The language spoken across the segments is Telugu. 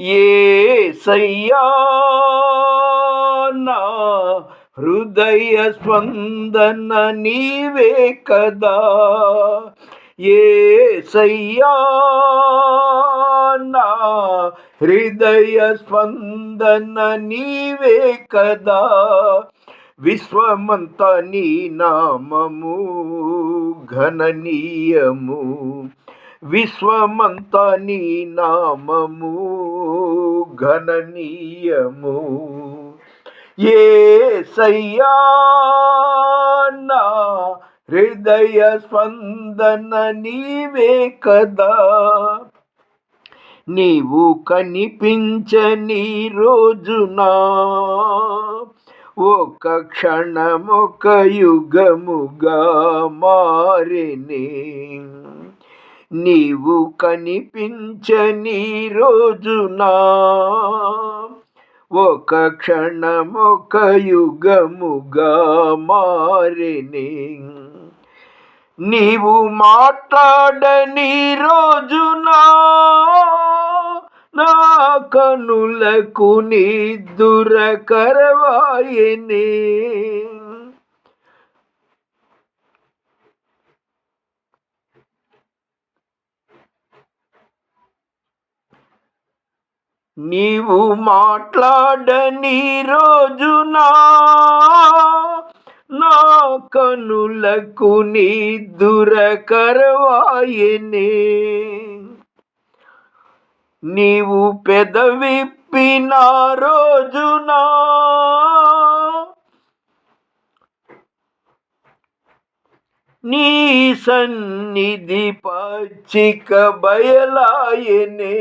ఏసయ్యా నా హృదయ స్పందన నీవే కదా. ఏసయ్యా నా హృదయ స్పందన నీవే కదా. విశ్వమంతా నీ నామము ఘననీయము. విశ్వమంత నీ నామము ఘననీయము ఏ సయ్యా నా హృదయ స్పందన నీవే కదా. నీవు కనిపించని రోజునా? ఒక క్షణమొక యుగముగా మారిని నీవు కనిపించని రోజునా? ఒక క్షణమొక యుగముగా మారిని. నీవు మాట్లాడని రోజునా? నా కనులకు నిద్దుర కరవాయనే నీవు మాట్లాడని రోజునా? నా కనులకు నీ దురకరవాయనే. నీవు పెదవిప్పిన రోజునా? నీ సన్నిధి పచ్చిక బయలాయనే.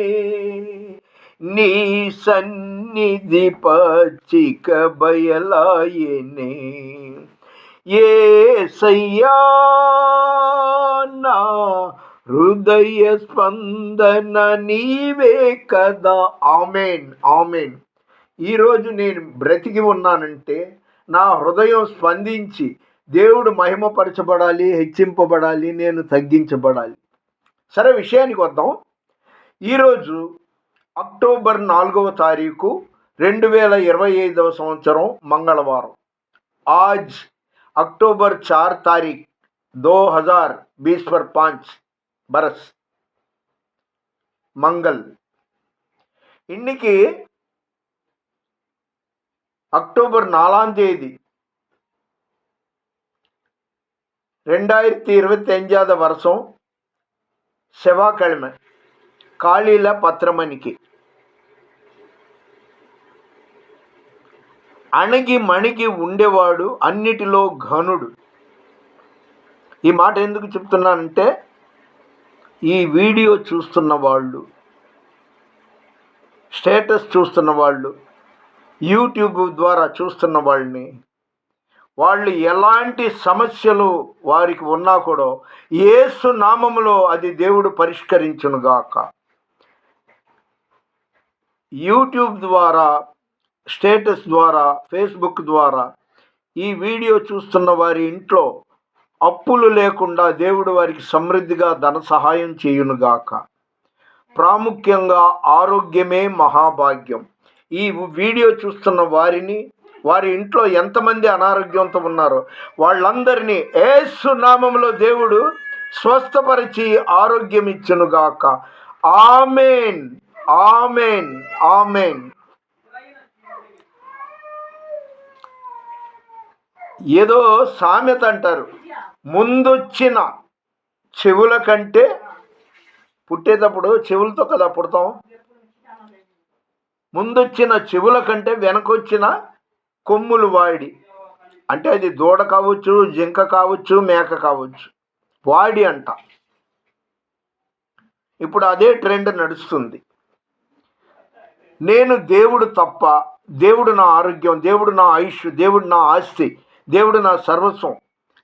నీ సన్నిధి పచ్చిక బయలాయనే. ఏ సయ్యా నా హృదయ స్పందన నీవే కదా. ఆమెన్ ఆమెన్. ఈరోజు నేను బ్రతికి ఉన్నానంటే నా హృదయం స్పందించి దేవుడు మహిమపరచబడాలి హెచ్చింపబడాలి నేను తగ్గించబడాలి. సరే విషయానికి వద్దాం. ఈరోజు అక్టోబర్ నాలుగవ తారీఖు రెండు వేల ఇరవై ఐదవ సంవత్సరం మంగళవారం ఆజ్ అక్టోబర్ చార్ తారీఖ్ దో హజార్ బీస్ పర్ పాంచ్ బరస్ మంగళ్ இன்னைக்கு அக்டோபர் நாலாம் தேதி ரெண்டாயிரத்தி இருபத்தி அஞ்சாவது வருஷம் செவ்வாய்க்கிழமை காலையில் பத்தரை மணிக்கு అణగి మణిగి ఉండేవాడు అన్నిటిలో ఘనుడు. ఈ మాట ఎందుకు చెప్తున్నానంటే ఈ వీడియో చూస్తున్న వాళ్ళు స్టేటస్ చూస్తున్న వాళ్ళు యూట్యూబ్ ద్వారా చూస్తున్న వాళ్ళని వాళ్ళు ఎలాంటి సమస్యలు వారికి ఉన్నా కూడా ఏసు నామములో అది దేవుడు పరిష్కరించునుగాక. యూట్యూబ్ ద్వారా స్టేటస్ ద్వారా ఫేస్బుక్ ద్వారా ఈ వీడియో చూస్తున్న వారి ఇంట్లో అప్పులు లేకుండా దేవుడు వారికి సమృద్ధిగా ధన సహాయం చేయునుగాక. ప్రాముఖ్యంగా ఆరోగ్యమే మహాభాగ్యం. ఈ వీడియో చూస్తున్న వారిని వారి ఇంట్లో ఎంతమంది అనారోగ్యంతో ఉన్నారో వాళ్ళందరినీ ఏసు నామంలో దేవుడు స్వస్థపరిచి ఆరోగ్యం ఇచ్చునుగాక ఆమెన్. ఆమెన్. ఆమెన్. ఏదో సామెత అంటారు. ముందొచ్చిన చెవుల కంటే పుట్టేటప్పుడు చెవులతో కదా పుడతాం? ముందొచ్చిన చెవుల కంటే వెనకొచ్చిన కొమ్ములు వాడి. అంటే అది దూడ కావచ్చు జింక కావచ్చు మేక కావచ్చు. వాడి అంట. ఇప్పుడు అదే ట్రెండ్ నడుస్తుంది. నేను దేవుడు తప్ప దేవుడు నా ఆరోగ్యం దేవుడు నా ఆయుష్ దేవుడు నా ఆస్తి దేవుడు నా సర్వస్వం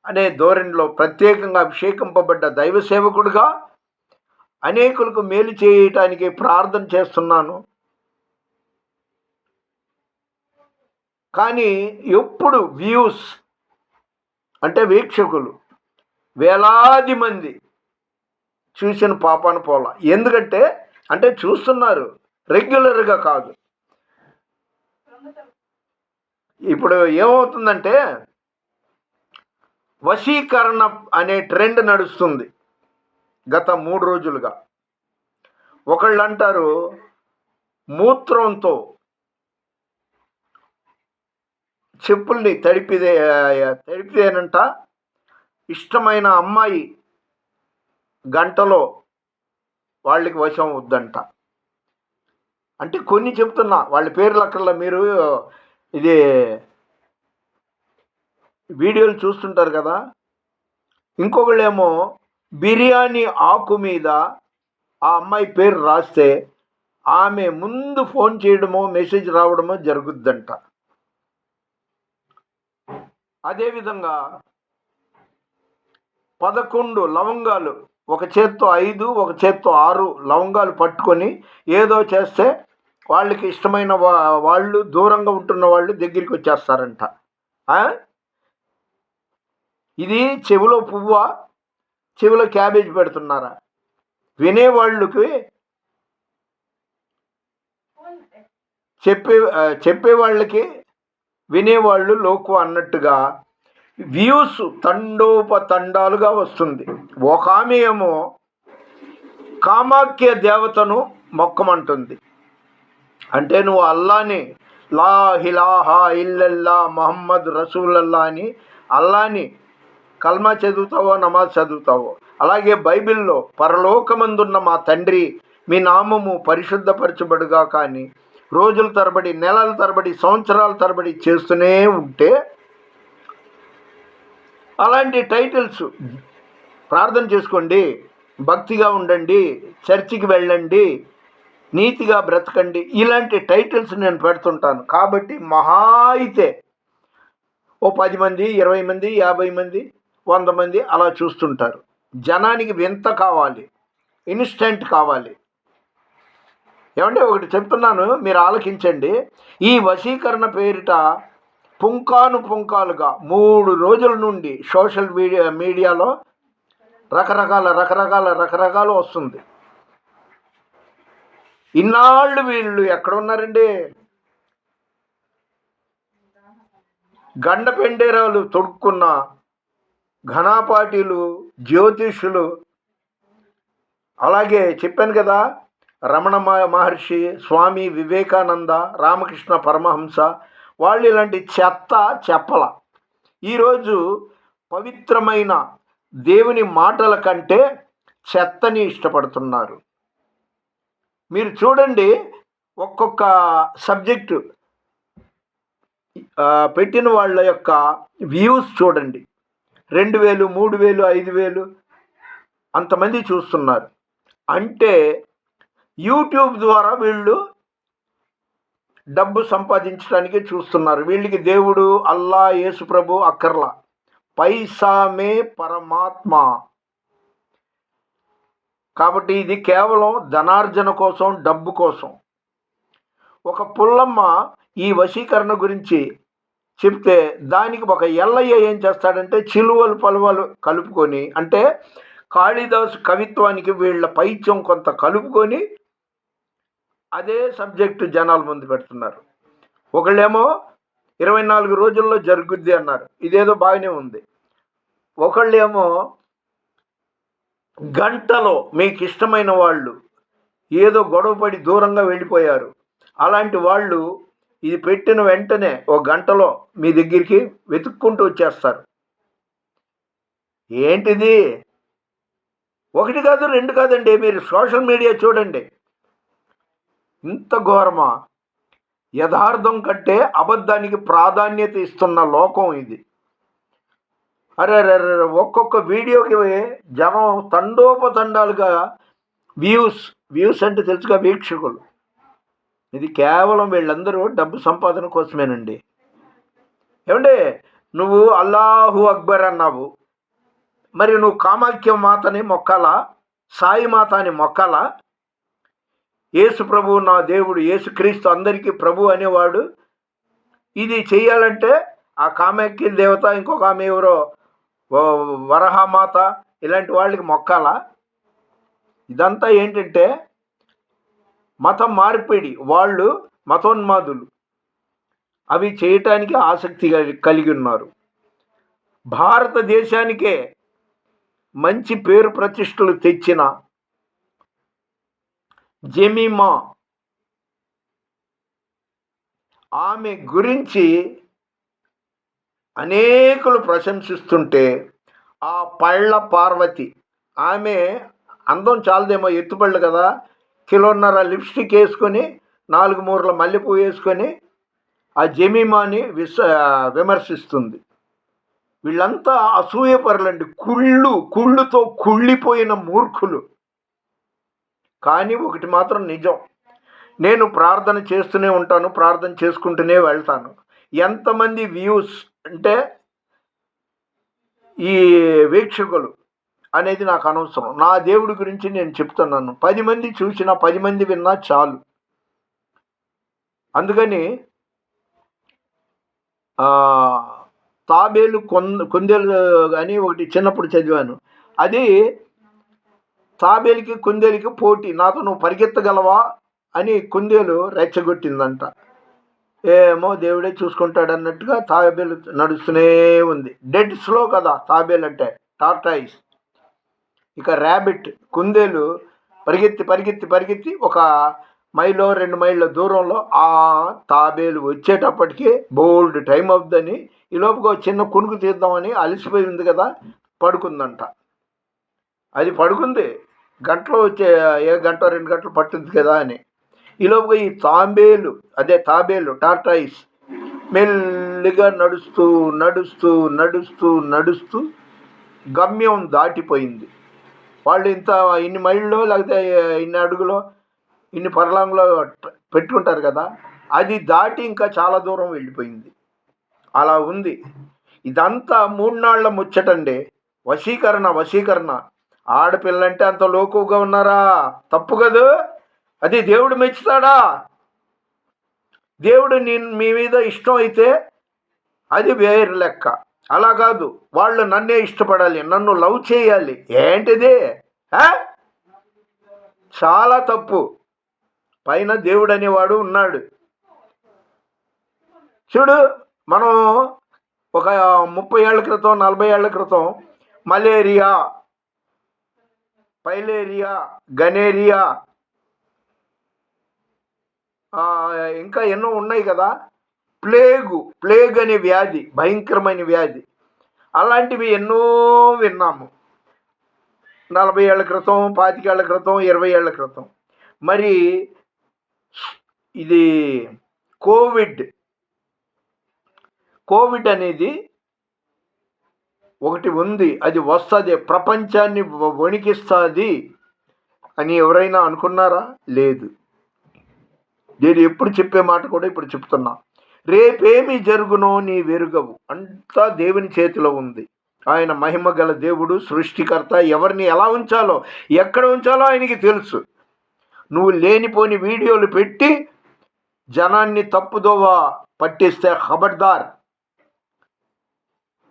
అనే ధోరణిలో ప్రత్యేకంగా అభిషేకింపబడ్డ దైవ సేవకుడుగా అనేకులకు మేలు చేయటానికి ప్రార్థన చేస్తున్నాను. కానీ ఎప్పుడు వ్యూస్ అంటే వీక్షకులు వేలాది మంది చూసిన పాపాను పోల. ఎందుకంటే అంటే చూస్తున్నారు రెగ్యులర్గా కాదు. ఇప్పుడు ఏమవుతుందంటే వశీకరణ అనే ట్రెండ్ నడుస్తుంది గత మూడు రోజులుగా. ఒకళ్ళు అంటారు మూత్రంతో చెప్పుల్ని తడిపిదే తడిపిదేనంట. ఇష్టమైన అమ్మాయి గంటలో వాళ్ళకి వశం వద్దంట. అంటే కొన్ని చెప్తున్నా వాళ్ళ పేర్లు అక్కడ మీరు ఇది వీడియోలు చూస్తుంటారు కదా. ఇంకొకళ్ళేమో బిర్యానీ ఆకు మీద ఆ అమ్మాయి పేరు రాస్తే ఆమె ముందు ఫోన్ చేయడమో మెసేజ్ రావడమో జరుగుద్దంట. అదేవిధంగా పదకొండు లవంగాలు ఒక చేత్తో ఐదు ఒక చేత్తో ఆరు లవంగాలు పట్టుకొని ఏదో చేస్తే వాళ్ళకి ఇష్టమైన వా- వాళ్ళు దూరంగా ఉంటున్న వాళ్ళు దగ్గరికి వచ్చేస్తారంట. ఇది చెవిలో పువ్వా? చెవిలో క్యాబేజ్ పెడుతున్నారా? వినేవాళ్ళకి చెప్పే చెప్పేవాళ్ళకి వినేవాళ్ళు లోకు అన్నట్టుగా వ్యూస్ తండోపతండాలుగా వస్తుంది. ఒక ఆమె ఏమో కామాఖ్య దేవతను మొక్కమంటుంది. అంటే నువ్వు అల్లాని లా హిలాహా ఇల్లల్లా మహమ్మద్ రసూలల్లా అని అల్లాని కల్మా చదువుతావో నమాజ్ చదువుతావో. అలాగే బైబిల్లో పరలోకమందున్న మా తండ్రి మీ నామము పరిశుద్ధపరచబడుగా కానీ రోజుల తరబడి నెలల తరబడి సంవత్సరాల తరబడి చేస్తూనే ఉంటే అలాంటి టైటిల్స్ ప్రార్థన చేసుకోండి. భక్తిగా ఉండండి. చర్చికి వెళ్ళండి. నీతిగా బ్రతకండి. ఇలాంటి టైటిల్స్ నేను పెడుతుంటాను. కాబట్టి మహా అయితే ఓ పది మంది ఇరవై మంది యాభై మంది వంద మంది అలా చూస్తుంటారు. జనానికి వింత కావాలి. ఇన్స్టెంట్ కావాలి. ఏమంటే ఒకటి చెప్తున్నాను మీరు ఆలకించండి. ఈ వశీకరణ పేరిట పుంకాను పుంకాలుగా మూడు రోజుల నుండి సోషల్ మీడియా మీడియాలో రకరకాల రకరకాల రకరకాలు వస్తుంది. ఇన్నాళ్ళు వీళ్ళు ఎక్కడ ఉన్నారండి? గండ పెండేరాలు తొడుక్కున్న ఘనాపాటీలు జ్యోతిషులు అలాగే చెప్పాను కదా రమణ మహర్షి స్వామి వివేకానంద రామకృష్ణ పరమహంస వాళ్ళు ఇలాంటి చెత్త చెప్పల. ఈరోజు పవిత్రమైన దేవుని మాటల కంటే చెత్తని ఇష్టపడుతున్నారు. మీరు చూడండి ఒక్కొక్క సబ్జెక్టు పెట్టిన వాళ్ళ యొక్క వ్యూస్ చూడండి. రెండు వేలు మూడు వేలు ఐదు వేలు అంతమంది చూస్తున్నారు. అంటే యూట్యూబ్ ద్వారా వీళ్ళు డబ్బు సంపాదించడానికి చూస్తున్నారు. వీళ్ళకి దేవుడు అల్లా యేసు ప్రభు అక్కర్లా. పైసామే పరమాత్మ. కాబట్టి ఇది కేవలం ధనార్జన కోసం డబ్బు కోసం. ఒక పుల్లమ్మ ఈ వశీకరణ గురించి చెప్తే దానికి ఒక ఎల్లయ్య ఏం చేస్తాడంటే చిలువలు పలువలు కలుపుకొని అంటే కాళిదాసు కవిత్వానికి వీళ్ళ పైత్యం కొంత కలుపుకొని అదే సబ్జెక్టు జనాల ముందు పెడుతున్నారు. ఒకళ్ళేమో ఇరవై నాలుగు రోజుల్లో జరుగుద్ది అన్నారు. ఇదేదో బాగానే ఉంది. ఒకళ్ళేమో గంటలో మీకు ఇష్టమైన వాళ్ళు ఏదో గొడవపడి దూరంగా వెళ్ళిపోయారు. అలాంటి వాళ్ళు ఇది పెట్టిన వెంటనే ఓ గంటలో మీ దగ్గరికి వెతుక్కుంటూ వచ్చేస్తారు. ఏంటిది? ఒకటి కాదు రెండు కాదండి. మీరు సోషల్ మీడియా చూడండి. ఇంత ఘోరమా? యథార్థం కంటే అబద్ధానికి ప్రాధాన్యత ఇస్తున్న లోకం ఇది. అరే అరే ఒక్కొక్క వీడియోకి జనం తండోపతండాలుగా వ్యూస్ వ్యూస్ అంటే తెలుసుగా వీక్షకులు. ఇది కేవలం వీళ్ళందరూ డబ్బు సంపాదన కోసమేనండి. ఏమండి? నువ్వు అల్లాహు అక్బర్ అన్నావు. మరి నువ్వు కామాఖ్య మాతని మొక్కలా? సాయి మాత అని మొక్కాలా? యేసు ప్రభువు నా దేవుడు యేసుక్రీస్తు అందరికీ ప్రభు అనేవాడు. ఇది చేయాలంటే ఆ కామాఖ్య దేవత ఇంకొక ఆమె ఎవరో? ఓ వరహమాత ఇలాంటి వాళ్ళకి మొక్కాలా? ఇదంతా ఏంటంటే మత మార్పిడి వాళ్ళు మతోన్మాదులు. అవి చేయటానికి ఆసక్తి కలి- కలిగి ఉన్నారు. భారతదేశానికే మంచి పేరు ప్రతిష్టలు తెచ్చిన జెమిమా ఆమె గురించి అనేకులు ప్రశంసిస్తుంటే ఆ పళ్ళ పార్వతి ఆమె అందం చాలదేమో ఎత్తుపళ్ళు కదా కిలోన్నర లిప్స్టిక్ వేసుకొని నాలుగు మూరల మల్లెపూ వేసుకొని ఆ జమీమాని విస విమర్శిస్తుంది. వీళ్ళంతా అసూయపరులండి కుళ్ళు కుళ్ళుతో కుళ్ళిపోయిన మూర్ఖులు. కానీ ఒకటి మాత్రం నిజం. నేను ప్రార్థన చేస్తూనే ఉంటాను ప్రార్థన చేసుకుంటూనే వెళ్తాను. ఎంతమంది వ్యూస్ అంటే ఈ వీక్షకులు అనేది నాకు అనవసరం. నా దేవుడి గురించి నేను చెప్తున్నాను. పది మంది చూసినా పది మంది విన్నా చాలు. అందుకని తాబేలు కొంద కుందేలు అని ఒకటి చిన్నప్పుడు చదివాను. అది తాబేలుకి కుందేలుకి పోటీ. నాతో నువ్వు పరిగెత్తగలవా అని కుందేలు రెచ్చగొట్టిందంట. ఏమో దేవుడే చూసుకుంటాడు అన్నట్టుగా తాబేలు నడుస్తూనే ఉంది. డెడ్ స్లో కదా తాబేలు అంటే టార్టాయిస్. ఇక ర్యాబిట్ కుందేలు పరిగెత్తి పరిగెత్తి పరిగెత్తి ఒక మైలో రెండు మైళ్ళ దూరంలో ఆ తాబేలు వచ్చేటప్పటికి బోల్డ్ టైం అవుతుందని ఈ లోపుగా చిన్న కునుకు తీద్దామని అలసిపోయి ఉంది కదా పడుకుందంట. అది పడుకుంది. గంటలో వచ్చే ఏ గంట రెండు గంటలు పట్టుద్ది కదా అని. ఈ లోపుగా ఈ తాంబేలు అదే తాబేలు టార్టాయిస్ మెల్లిగా నడుస్తూ నడుస్తూ నడుస్తూ నడుస్తూ గమ్యం దాటిపోయింది. వాళ్ళు ఇంత ఇన్ని మైళ్ళలో లేకపోతే ఇన్ని అడుగులో ఇన్ని పర్లాంగులో పెట్టుకుంటారు కదా అది దాటి ఇంకా చాలా దూరం వెళ్ళిపోయింది. అలా ఉంది. ఇదంతా మూడు నాళ్ళ ముచ్చటండి. వశీకరణ వశీకరణ. ఆడపిల్లంటే అంత లోకుగా ఉన్నారా? తప్పు కదూ? అది దేవుడు మెచ్చుతాడా? దేవుడు నేను మీ మీద ఇష్టం అయితే అది వేరు లెక్క. అలా కాదు వాళ్ళు నన్నే ఇష్టపడాలి నన్ను లవ్ చేయాలి. ఏంటిది? చాలా తప్పు. పైన దేవుడు అనేవాడు ఉన్నాడు. చూడు మనం ఒక ముప్పై ఏళ్ళ క్రితం నలభై ఏళ్ళ క్రితం మలేరియా పైలేరియా గనేరియా ఇంకా ఎన్నో ఉన్నాయి కదా. ప్లేగు ప్లేగ్ అనే వ్యాధి భయంకరమైన వ్యాధి. అలాంటివి ఎన్నో విన్నాము. నలభై ఏళ్ళ క్రితం పాతికేళ్ళ క్రితం ఇరవై ఏళ్ళ క్రితం. మరి ఇది కోవిడ్. కోవిడ్ అనేది ఒకటి ఉంది. అది వస్తుంది. ప్రపంచాన్ని వణికిస్తుంది అని ఎవరైనా అనుకున్నారా? లేదు. నేను ఎప్పుడు చెప్పే మాట కూడా ఇప్పుడు చెప్తున్నా. రేపేమి జరుగునో నీ వెరుగవు. అంతా దేవుని చేతిలో ఉంది. ఆయన మహిమ గల దేవుడు సృష్టికర్త ఎవరిని ఎలా ఉంచాలో ఎక్కడ ఉంచాలో ఆయనకి తెలుసు. నువ్వు లేనిపోని వీడియోలు పెట్టి జనాన్ని తప్పుదోవ పట్టిస్తే ఖబర్దార్.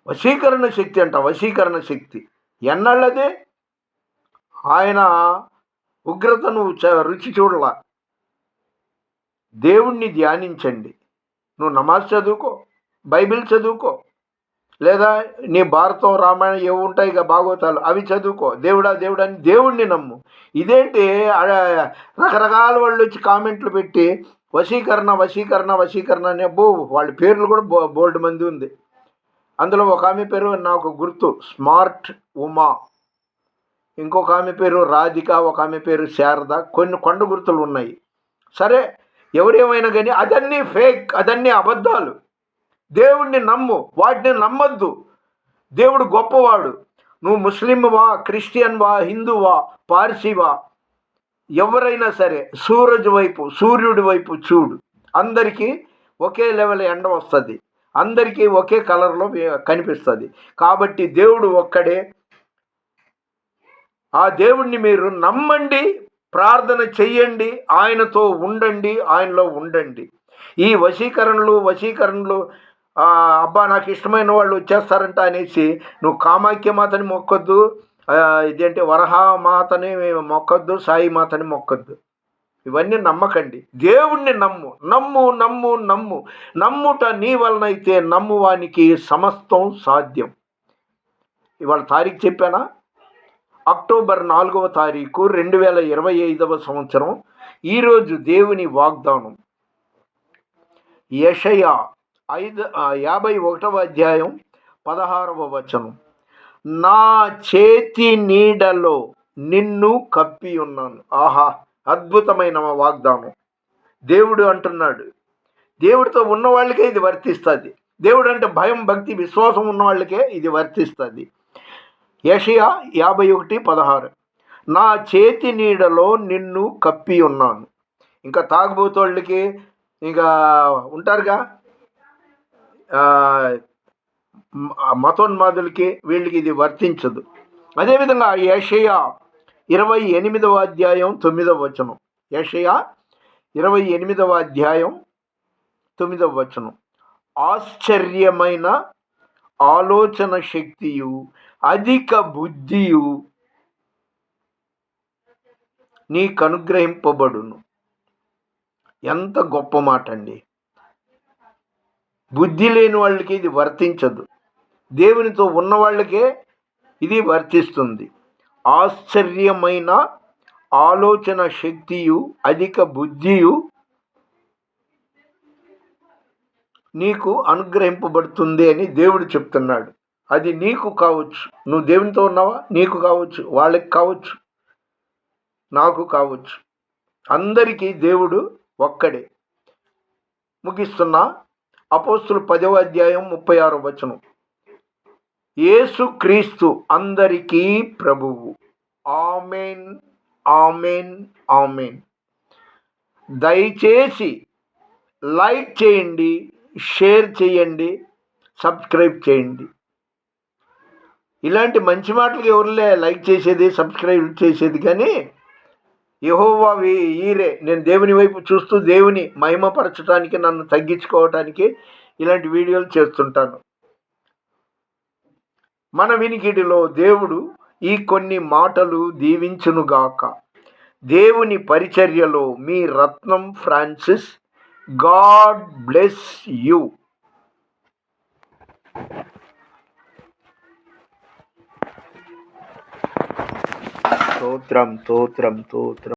వశీకరణ శక్తి అంట వశీకరణ శక్తి. ఎన్నళ్ళదే? ఆయన ఉగ్రత నువ్వు చ- రుచి చూడలా. దేవుణ్ణి ధ్యానించండి. నువ్వు నమాజ్ చదువుకో బైబిల్ చదువుకో లేదా నీ భారతం రామాయణం ఏవి ఉంటాయి ఇక భాగవతాలు అవి చదువుకో. దేవుడా దేవుడా అని దేవుణ్ణి నమ్ము. ఇదేంటి? రకరకాల వాళ్ళు వచ్చి కామెంట్లు పెట్టి వశీకరణ వశీకరణ వశీకరణ అనే బో వాళ్ళ పేర్లు కూడా బో బోల్డ్ మంది ఉంది. అందులో ఒక ఆమె పేరు నాకు గుర్తు స్మార్ట్ ఉమా. ఇంకొక ఆమె పేరు రాధిక ఒక ఆమె పేరు శారద కొన్ని కొండ గుర్తులు ఉన్నాయి. సరే ఎవరేమైనా కానీ అదన్నీ ఫేక్ అదన్నీ అబద్ధాలు. దేవుణ్ణి నమ్ము వాటిని నమ్మద్దు. దేవుడు గొప్పవాడు. నువ్వు ముస్లింవా క్రిస్టియన్వా హిందువా పార్సీవా ఎవరైనా సరే సూరజ్ వైపు సూర్యుడి వైపు చూడు. అందరికీ ఒకే లెవెల్ ఎండ వస్తుంది. అందరికీ ఒకే కలర్లో కనిపిస్తుంది. కాబట్టి దేవుడు ఒక్కడే. ఆ దేవుణ్ణి మీరు నమ్మండి ప్రార్థన చెయ్యండి ఆయనతో ఉండండి ఆయనలో ఉండండి. ఈ వశీకరణలు వశీకరణలు అబ్బా నాకు ఇష్టమైన వాళ్ళు వచ్చేస్తారంట అనేసి నువ్వు కామాఖ్య మాతని మొక్కొద్దు ఇదేంటి వరహ మాతని మొక్కొద్దు సాయి మాతని మొక్కొద్దు. ఇవన్నీ నమ్మకండి. దేవుణ్ణి నమ్ము నమ్ము నమ్ము నమ్ము. నమ్ముట నీ వలనైతే నమ్మువానికి సమస్తం సాధ్యం. ఇవాళ తారీఖు చెప్పానా? అక్టోబర్ నాలుగవ తారీఖు రెండు వేల ఇరవై ఐదవ సంవత్సరం. ఈరోజు దేవుని వాగ్దానం. యషయ ఐదు యాభై ఒకటవ అధ్యాయం పదహారవ వచనం. నా చేతి నీడలో నిన్ను కప్పి ఉన్నాను. ఆహా అద్భుతమైన వాగ్దానం. దేవుడు అంటున్నాడు. దేవుడితో ఉన్న వాళ్ళకే ఇది వర్తిస్తుంది. దేవుడు అంటే భయం భక్తి విశ్వాసం ఉన్న వాళ్ళకే ఇది వర్తిస్తుంది. యషయా యాభై ఒకటి పదహారు. నా చేతి నీడలో నిన్ను కప్పి ఉన్నాను. ఇంకా తాగుబోతోళ్ళకి ఇంకా ఉంటారుగా? మతోన్మాదులకి వీళ్ళకి ఇది వర్తించదు. అదేవిధంగా యషయా ఇరవై ఎనిమిదవ అధ్యాయం తొమ్మిదవ వచనం. యషయా ఇరవై ఎనిమిదవ అధ్యాయం తొమ్మిదవ వచనం. ఆశ్చర్యమైన ఆలోచన శక్తియు అధిక బుద్ధియు నీకు అనుగ్రహింపబడును ఎంత గొప్ప మాట అండి బుద్ధి లేని వాళ్ళకి ఇది వర్తించదు. దేవునితో ఉన్న వాళ్ళకే ఇది వర్తిస్తుంది. ఆశ్చర్యమైన ఆలోచన శక్తియు అధిక బుద్ధియు నీకు అనుగ్రహింపబడుతుంది అని దేవుడు చెప్తున్నాడు. అది నీకు కావచ్చు. నువ్వు దేవునితో ఉన్నావా? నీకు కావచ్చు. వాళ్ళకి కావచ్చు. నాకు కావచ్చు. అందరికీ దేవుడు ఒక్కడే. ముగిస్తున్నా. అపోస్తులు పదవ అధ్యాయం ముప్పై ఆరు వచనం. యేసు క్రీస్తు అందరికీ ప్రభువు. Amen amen amen. దయచేసి లైక్ చేయండి. షేర్ చేయండి సబ్స్క్రైబ్ చేయండి. ఇలాంటి మంచి మాటలకి ఎవరులే లైక్ చేసేది సబ్స్క్రైబ్ చేసేది కానీ యహోవా వీ- ఈరే నేను దేవుని వైపు చూస్తూ దేవుని మహిమపరచడానికి నన్ను తగ్గించుకోవటానికి ఇలాంటి వీడియోలు చేస్తుంటాను. మన వినికిడిలో దేవుడు ఈ కొన్ని మాటలు దీవించునుగాక. దేవుని పరిచర్యలో మీ Ratnam Francis God bless you. Totram, totram, totram.